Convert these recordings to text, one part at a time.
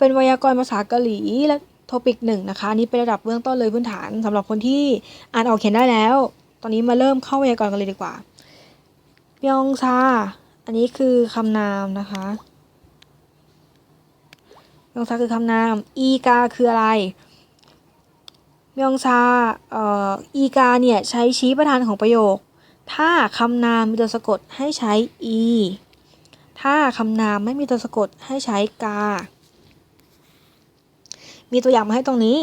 เป็นไวยากรณ์ภาษาเกาหลีและโทปิกหนึ่งนะคะ อันนี้เป็นระดับเบื้องต้นเลยพื้นฐานสำหรับคนที่อ่านออกเขียนได้แล้ว ตอนนี้มาเริ่มเข้าไวยากรณ์กันเลยดีกว่าเยองซาอันนี้คือคำนามนะคะเยองซาคือคำนาม อีกาคืออะไรเยองซาเอ่ออีกาเนี่ยใช้ชี้ประธานของประโยค ถ้าคำนามมีตัวสะกดให้ใช้อีถ้าคำนามไม่มีตัวสะกดให้ใช้กา มีตัวอย่างมาให้ตรงนี้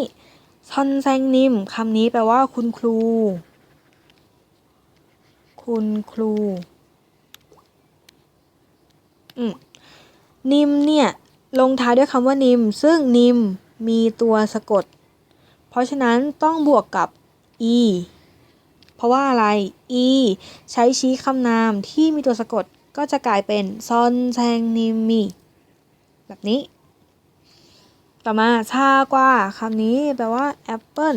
ซอนแซงนิมคำนี้แปลว่าคุณครู คุณครู อืม นิมเนี่ย ลงท้ายด้วยคำว่านิม ซึ่งนิมมีตัวสะกด เพราะฉะนั้นต้องบวกกับ e เพราะว่าอะไร e ใช้ชี้คำนามที่มีตัวสะกดก็จะกลายเป็นซอนแซงนิมมีแบบนี้ ต่อมาชากว่าคำนี้แปลว่าแอปเปิล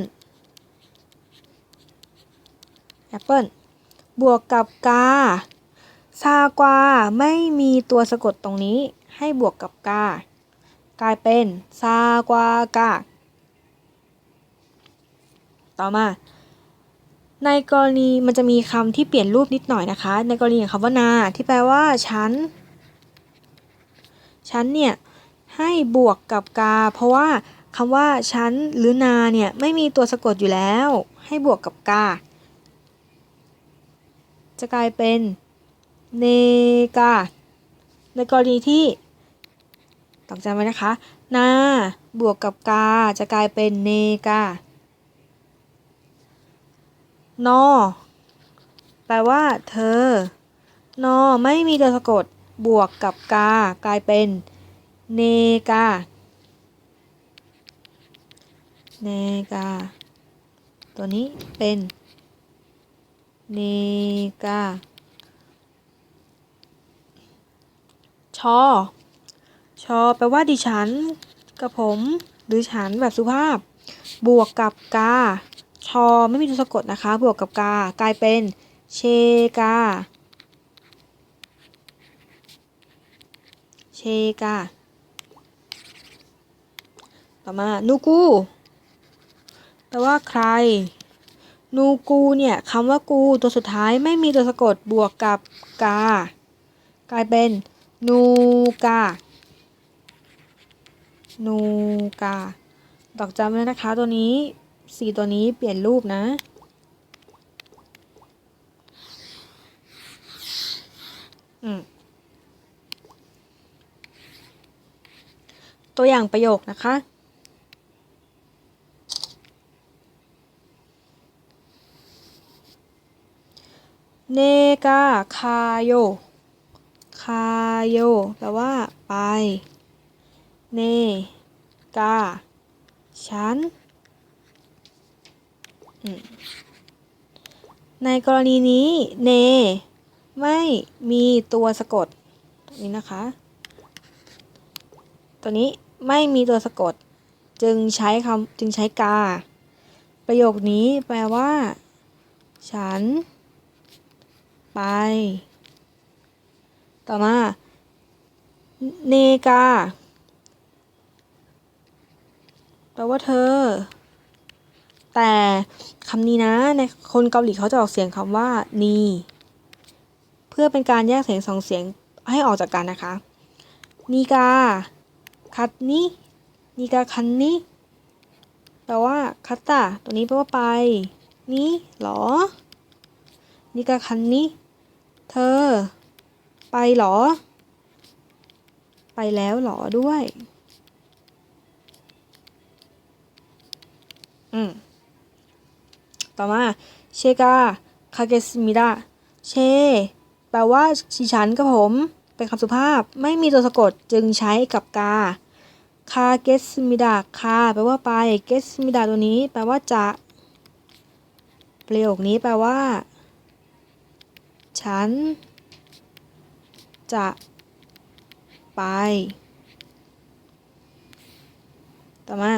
แอปเปิลบวกกับกาซากวาไม่มีตัวสะกดตรงนี้ ให้บวกกับกา กลายเป็นซากวากา ต่อมา ในกรณีมันจะมีคำที่เปลี่ยนรูปนิดหน่อยนะคะ ในกรณีอย่างคำว่านาที่แปลว่า ฉัน ฉันเนี่ย ให้บวกกับกา เพราะว่าคำว่าฉันหรือนาเนี่ยไม่มีตัวสะกดอยู่แล้ว ให้บวกกับกา จะกลายเป็นเนกา ในกรณีที่ต้องจำไว้นะคะ นาบวกกับกา จะกลายเป็นเนกานอแปลว่า เธอนอไม่มีตัวสะกดบวกกับกา กลายเป็น เนกา เนกา ตัวนี้เป็น เนกา ชอ ชอแปลว่าดิฉัน กับผม หรือฉันแบบสุภาพ บวกกับกา ชอไม่มีตัวสะกดนะคะ บวกกับกา กลายเป็น เชกา เชกา ต่อมานูกูแปลว่าใคร นูกูเนี่ยคำว่ากูตัวสุดท้ายไม่มีตัวสะกดบวกกับกา กลายเป็นนูกา นูกา ดอกจำไว้นะคะตัวนี้สีตัวนี้เปลี่ยนรูปนะ อืมตัวอย่างประโยคนะคะ เนกาคาโย คาโย แปลว่า ไป เนกา ฉัน ในกรณีนี้ เน ไม่มีตัวสะกดตัวนี้นะคะ ตัวนี้ไม่มีตัวสะกด จึงใช้คำจึงใช้กา ประโยคนี้แปลว่า ฉัน ไป ต่อมา เนกา แปลว่าเธอ แต่คำนี้นะ ในคนเกาหลีเขาจะออกเสียงคำว่า นี เพื่อเป็นการแยกเสียงสองเสียงให้ออกจากกันนะคะ นีกา คัดนี้นีกาคันนี้แปลว่าคัตตาตัวนี้แปลว่าไป นี้หรอ นีกาคันนี้ เธอ ไปหรอ ไปแล้วหรอด้วย อืม ต่อมา เชกาคาเกสมิดาเช แปลว่าดิฉันกับผม เป็นคำสุภาพ ไม่มีตัวสะกดจึงใช้กับกา คาเกสมิดาคาแปลว่าไป เกสมิดาตัวนี้ แปลว่าจะ ประโยคนี้แปลว่า ฉัน จะ ไป ต่อมา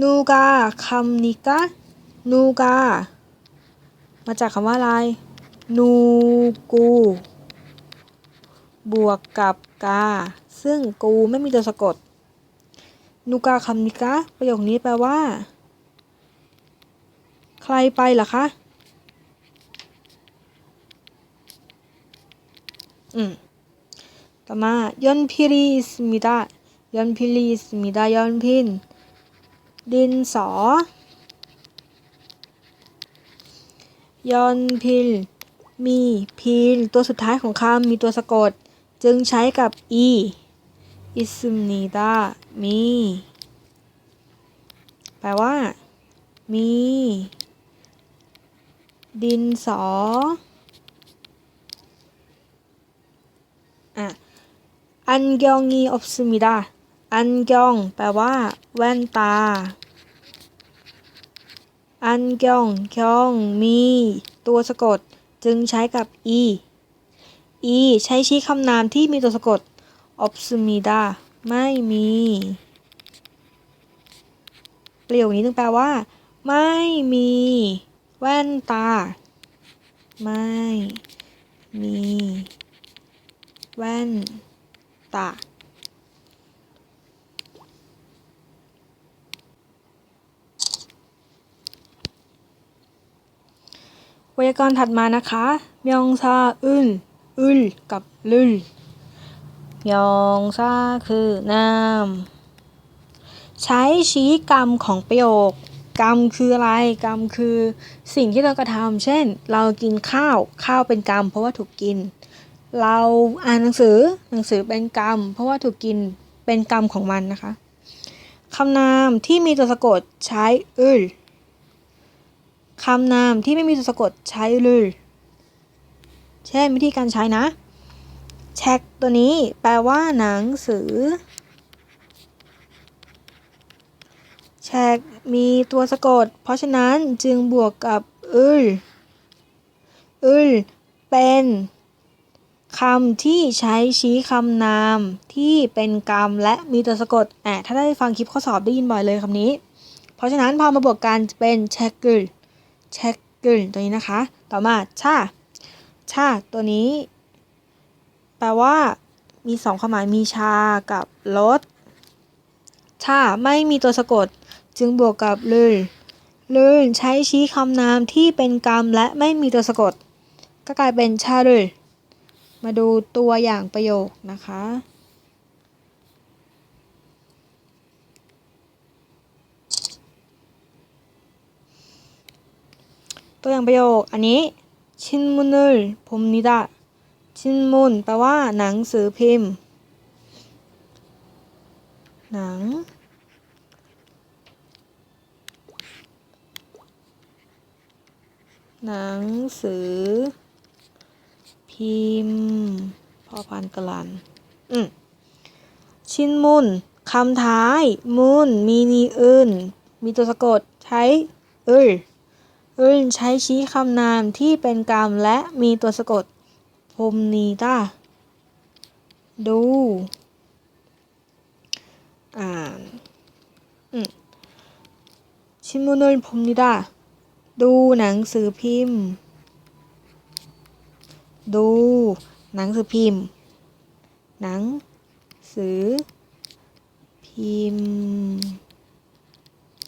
นูกาคำนิกะนูกา มาจากคำว่าอะไร นูกู บวกกับกา ซึ่งกูไม่มีตัวสะกด นูกาคำนิกะประโยคนี้แปลว่า ใครไปเหรอคะ ต่อมายอนพิริสมิดายอนพิริสมิดายอนพินดินสอยอนพิลมีพิลตัวสุดท้ายของคำมีตัวสะกด จึงใช้กับ e อิสมิดามี แปลว่า มี ดินสอ อะอันยองงีอบสมิดาอันยอง แปลว่า แว่นตา อันยองยองมี ตัวสะกดจึงใช้กับ e e ใช้ชี้คำนามที่มีตัวสะกดอบสมิดาไม่มี ประโยคนี้ต้องแปลว่า ไม่มี แว่นตา ไม่มี แว่น ตา ไวยากรณ์ถัดมานะคะมยองซาอึนอึลกับลึลยองซาคือนาม ใช้ชี้กรรมของประโยค กรรมคืออะไร กรรมคือสิ่งที่เรากระทำเช่น เรากินข้าว ข้าวเป็นกรรม เพราะว่าถูกกิน เราอ่านหนังสือหนังสือเป็นกรรม เพราะว่าถูกกินเป็นกรรมของมันนะคะคำนามที่มีตัวสะกดใช้อึลคำนามที่ไม่มีตัวสะกดใช้เลยเช่นวิธีการใช้นะแช็กตัวนี้แปลว่าหนังสือแช็กมีตัวสะกด เพราะฉะนั้นจึงบวกกับอึลอึลเป็น คำที่ใช้ชี้คำนามที่เป็นกรรมและมีตัวสะกดอะถ้าได้ฟังคลิปข้อสอบได้ยินบ่อยเลยคำนี้ เพราะฉะนั้นพอมาบวกกันจะเป็นแช็กกึลเช็คกึลตัวนี้นะคะ ต่อมาชาชาตัวนี้ แปลว่า มีสองความหมายมีชากับรสชาไม่มีตัวสะกด จึงบวกกับลืนลืนใช้ชี้คำนามที่เป็นกรรมและไม่มีตัวสะกด ก็กลายเป็นชาลืน มาดูตัวอย่างประโยคนะคะ ตัวอย่างประโยคอันนี้ชินมุนลผมนิดาชินมุนแปลว่าหนังสือพิมพ์ หนังหนังสือ พิมพ์พอพานกลันอืมชินมุนคำท้าย มุนมีนีอื่น มีตัวสะกดใช้เอออื่นใช้ชี้คำนามที่เป็นกรรมและมีตัวสะกดพมนีตาดูอ่านอืมชิมุนลพมนิดาดูหนังสือพิมพ์ ดู หนังสือพิมพ์ หนัง สือ พิมพ์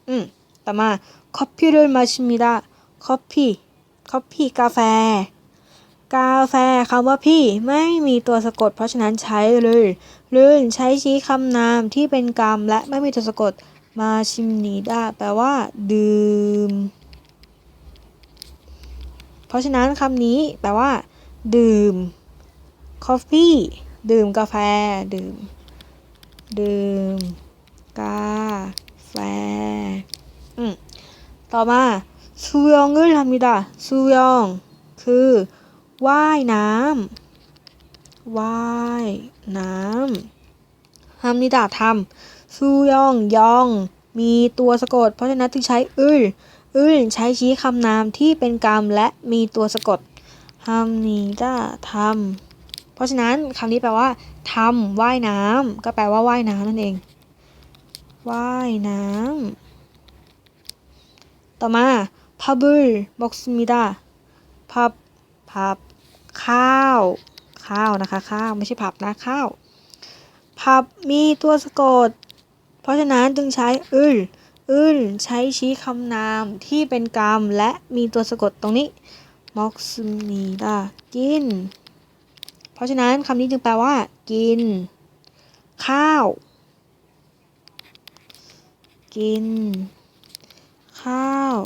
อืม ต่อมา커피를마십니다 커피 커피 กาแฟ กาแฟคำว่าพี่ไม่มีตัวสะกด เพราะฉะนั้นใช้เลยลื่นใช้ชี้คำนามที่เป็นกรรมและไม่มีตัวสะกด มาชิมนีดาแปลว่า ดื่ม เพราะฉะนั้นคำนี้แปลว่า ดื่ม คอฟฟดื่มกาแฟ ดื่ม ดื่ม กาแฟ อืม ต่อมาซูยองก็ทำมิดาซูยอง คือว่ายน้ำว่ายน้ำทำมิดาทำซูยองยอง มีตัวสะกด เพราะฉะนั้นต้องใช้อึลอึลใช้ชี้คำนามที่เป็นกรรมและมีตัวสะกด ทำนี้จ้ทำเพราะฉะนั้นคำนี้แปลว่าทำว่ายน้ำก็แปลว่าว่ายน้ำนั่นเองว่ายน้ำต่อมาพับบุลบอกสมิดาพับพับข้าว ข้าวนะคะ ข้าว ไม่ใช่ผับนะ ข้าว ผับมีตัวสะกด เพราะฉะนั้นจึงใช้อึลอึลใช้ชี้คำนามที่เป็นกรรมและมีตัวสะกดตรงนี้ มอกซึนีดากิน เพราะฉะนั้นคำนี้จึงแปลว่า กิน ข้าว กิน ข้าว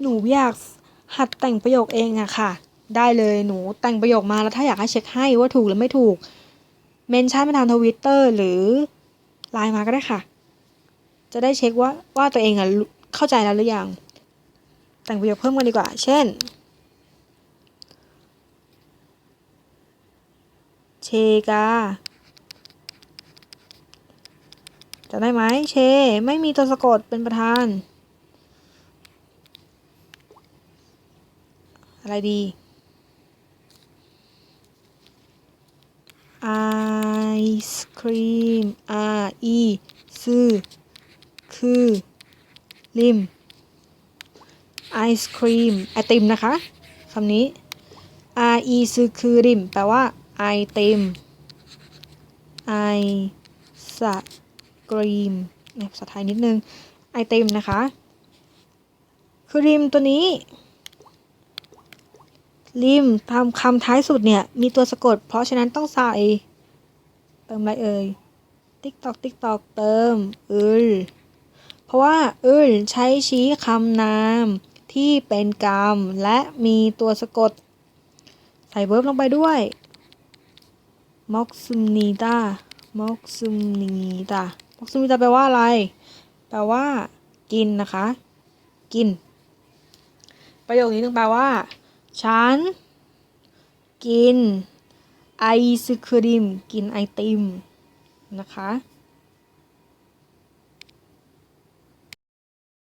หนูอยากหัดแต่งประโยคเองอะค่ะ ได้เลยหนูแต่งประโยคมาแล้วถ้าอยากให้เช็คให้ว่าถูกหรือไม่ถูก เมนชั่นมาทางทวิตเตอร์หรือไลน์มาก็ได้ค่ะ จะได้เช็คว่าว่าตัวเองอะเข้าใจแล้วหรือยัง แต่งประโยคเพิ่มกันดีกว่า เช่น เชกาจะได้ไหมเช ไม่มีตัวสะกดเป็นประธาน อะไรดีไอศครีม R E ซื้อคือ ริม ไอศครีมไอติมนะคะคำนี้ R E ซื้อคือริมแปลว่าไอติมไอศกรีมเนี่ยภาษาไทยนิดนึงไอติมนะคะ คือริมตัวนี้ ริมทำคำท้ายสุดเนี่ย มีตัวสะกด เพราะฉะนั้นต้องใส่ เติมอะไรเอ่ยติ๊กตอกติ๊กตอกเติมอึลเพราะว่าอึลใช้ชี้คำนาม ที่เป็นกรรม และมีตัวสะกด ใส่เวิร์บลงไปด้วยมอกซุมนีตามอกซุมนีตามอกซุมนีตาแปลว่าอะไร แปลว่า กินนะคะ กิน ประโยคนี้ต้องแปลว่า ฉัน กิน ไอศครีม กินไอติม นะคะ